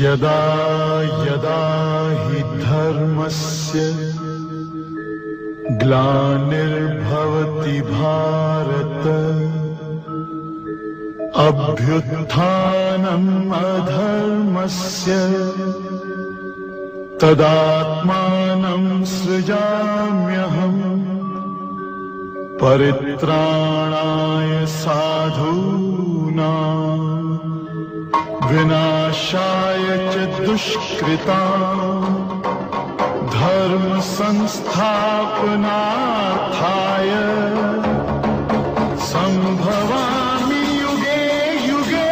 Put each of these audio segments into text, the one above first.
यदा यदा हि धर्मस्य ग्लानिर्भवति भारत अभ्युत्थानम् अधर्मस्य तदात्मानं सृजाम्यहम् परित्राणाय साधूनाम् विनाशाय च दुष्कृता धर्म संस्थापनार्थाय सम्भवामि युगे युगे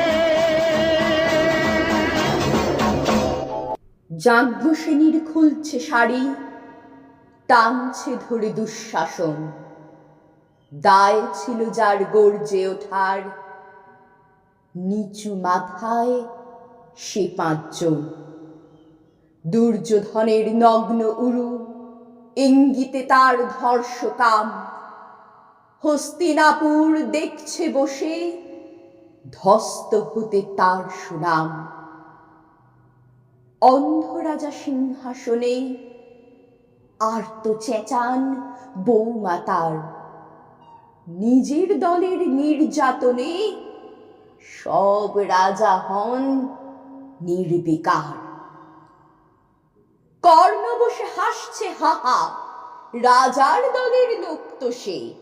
যাজ্ঞসেনীর খুলছে শাড়ি টানছে ধরে দুঃশাসন দায় ছিল যার গর্জে ওঠার নিচু মাথায় সে পাঁচজন দুর্যোধনের নগ্ন উরু, ইঙ্গিতে তার ধর্ষকাম। হস্তিনাপুর দেখছে বসে ধস্ত হতে তার সুনাম। অন্ধরাজা সিংহাসনে আর্ত চেঁচান বৌমাতার নিজের দলের নির্যাতনে সব রাজা হন নির্বিকার। কর্ণ বসে হাসছে হাহা, রাজার দলের লোক তো সে।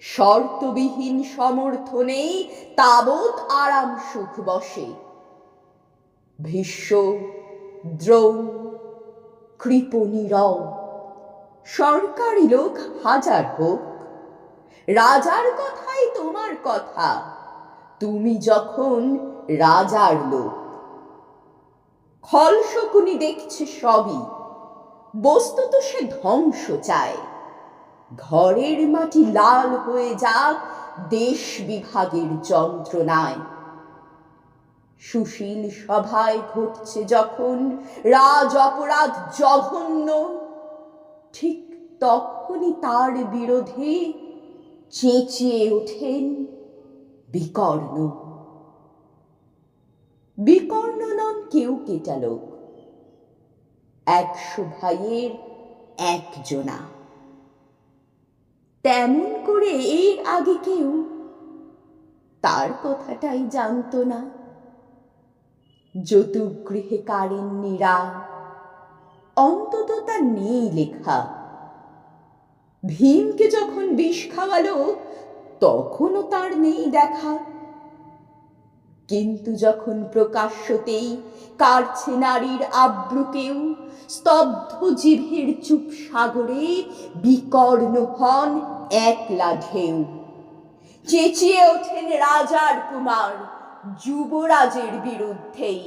শর্তবিহীন সমর্থনে তাবৎ আরাম সুখ বসে। ভীষ্ম, দ্রোণ, কৃপণীরও, সরকারি লোক হাজার হোক, রাজার কথাই তোমার কথা। তুমি যখন রাজার লোক খল শকুনি দেখছে সবই। বস্তুত সে ধ্বংস চায়। ঘরের মাটি লাল হয়ে যাক, দেশ বিভাগের যন্ত্রণায়। সুশীল সভায় ঘটছে যখন রাজ অপরাধ জঘন্য, ঠিক তখনই তার বিরোধে চেঁচিয়ে ওঠেন বিকর্ণ। বিকর্ণ নন কেউ কেটালোক একশো ভাইয়ের একজনা। তেমন করে এর আগে কেউ তার কথাটাই জানতো না। যতুগৃহে কারেন্নিরা, অন্তত তা নেই লেখা। ভীমকে যখন বিষ খাওয়ালো, তখনও তার নেই দেখা। কিন্তু যখন প্রকাশ্যতেই কাটছে নারীর আব্রুকেও, স্তব্ধ জিভের চুপ সাগরে বিকর্ণ হন একলা ঢেউ। চেঁচিয়ে ওঠেন রাজার কুমার যুবরাজের বিরুদ্ধেই।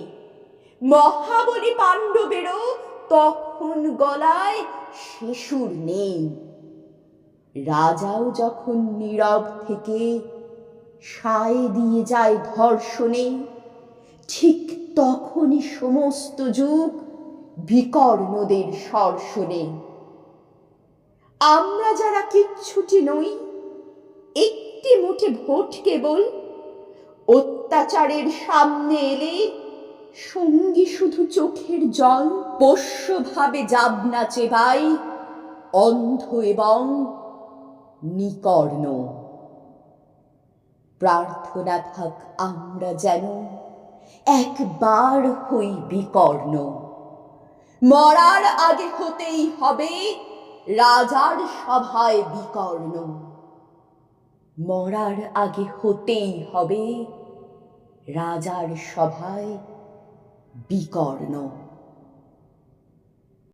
মহাবলী পাণ্ডবেরও তখন গলায় শিশুর নেই। রাজাও যখন নীরব থেকে সায় দিয়ে যায় ধর্ষণে। ঠিক তখনই সমস্ত যুগ বিকর্ণদের সর্ষণে আমরা যারা কিচ্ছুটি নই, একটি মুঠে ভোট কেবল অত্যাচারের সামনে এলে সঙ্গী শুধু চোখের জল, পোষ্যভাবে যাবনা চেবাই অন্ধ এবং নিকর্ণ। প্রার্থনা থাক আমরা যেন একবার হই বিকর্ণ। মরার আগে হতেই হবে রাজার সভায় বিকর্ণ। মরার আগে হতেই হবে রাজার সভায় বিকর্ণ।